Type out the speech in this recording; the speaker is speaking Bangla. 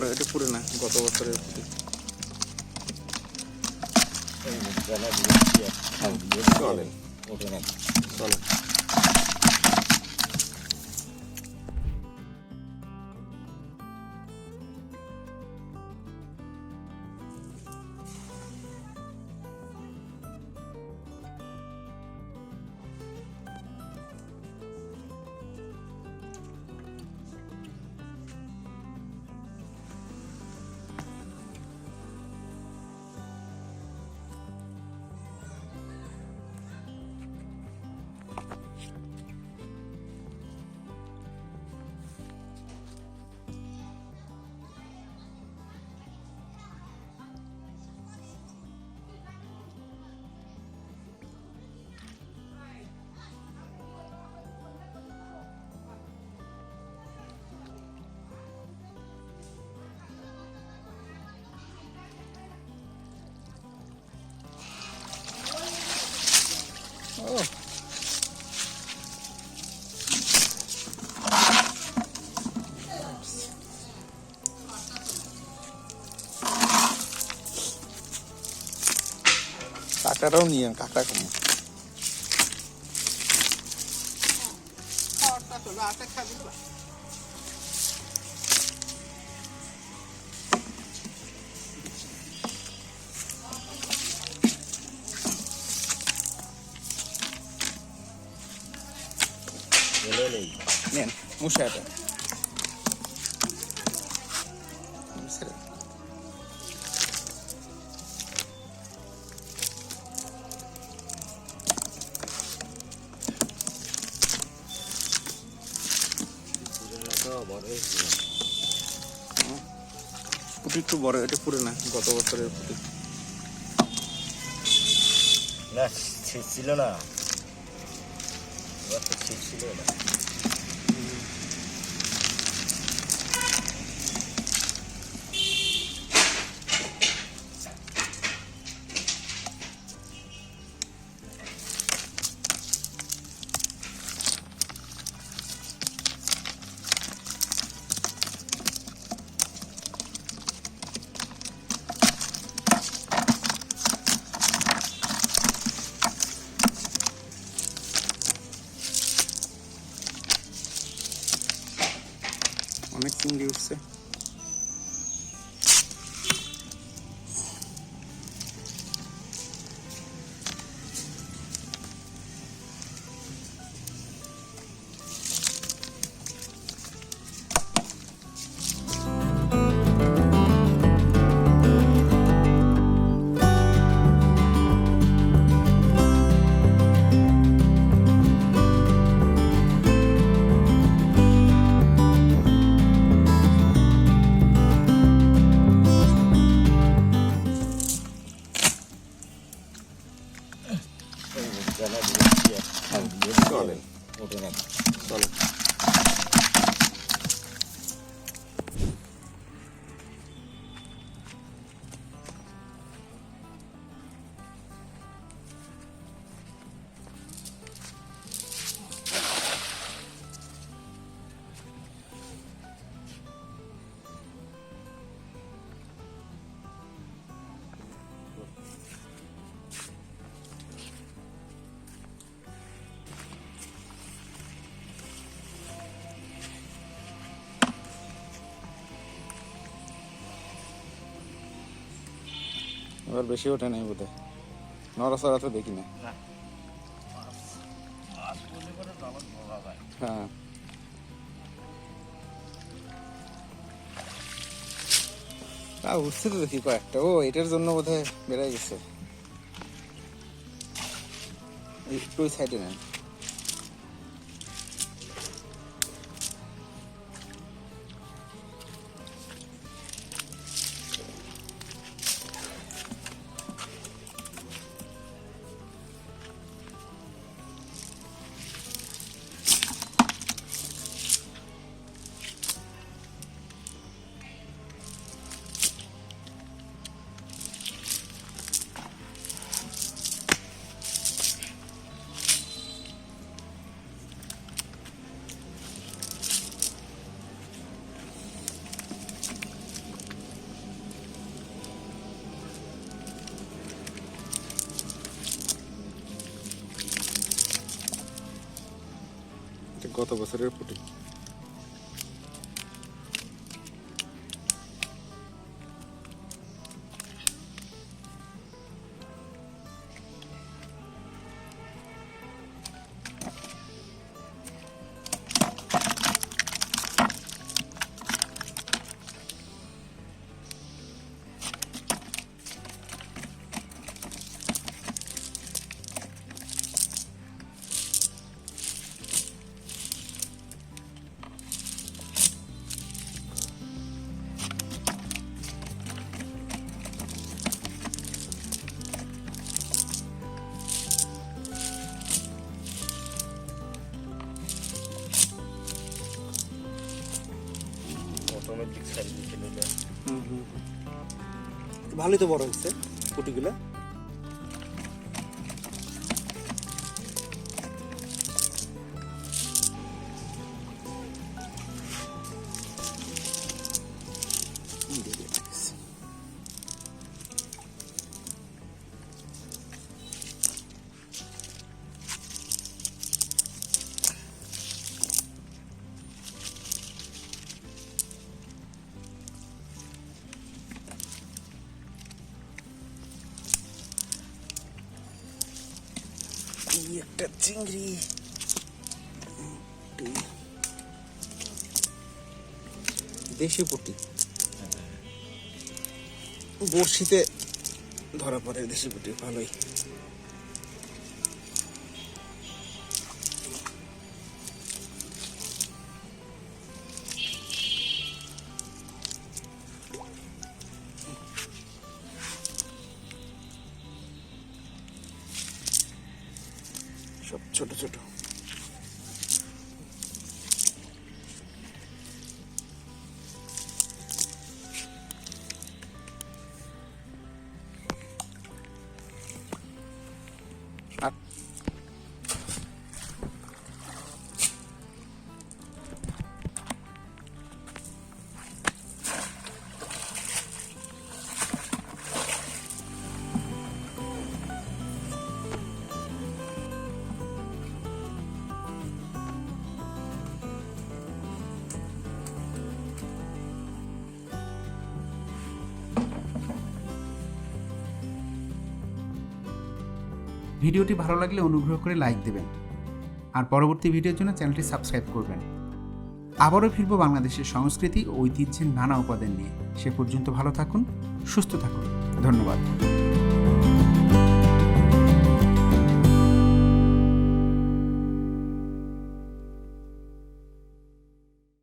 বড় এটা পুরো না গত বছরের পুঁটি চলেন চলে। કાંકરા રહું નહીં કાંકરા કમું Nen, muszę. Muszę. পুটি একটু বড় এটা পুরো না গত বছরের পুটি। না ছিল না। ছিল না অনেক চিংড়ি উঠছে এবার বেশি ওঠে নাই বোধ হয় নড়াচড়া তো দেখি না। হ্যাঁ। তা উঠছে তো দেখি কয়েকটা। ও এটার জন্য বোধ হয় বেড়াই গেছে। ওই সাইডে নেন। কত বছরের পুটি। ভালোই তো বড় হচ্ছে পুটিগুলো। চিংড়ি। দেশি পুটি বড়শিতে ধরা পড়ে দেশি পুটি ভালোই ছোট ছোট ভিডিওটি ভালো লাগলে অনুগ্রহ করে লাইক দেবেন। আর পরবর্তী ভিডিওর জন্য চ্যানেলটি সাবস্ক্রাইব করবেন। আবারও ফিরব বাংলাদেশের সংস্কৃতি ও ঐতিহ্যের নানা উপাদান নিয়ে। সে পর্যন্ত ভালো থাকুন, সুস্থ থাকুন। ধন্যবাদ।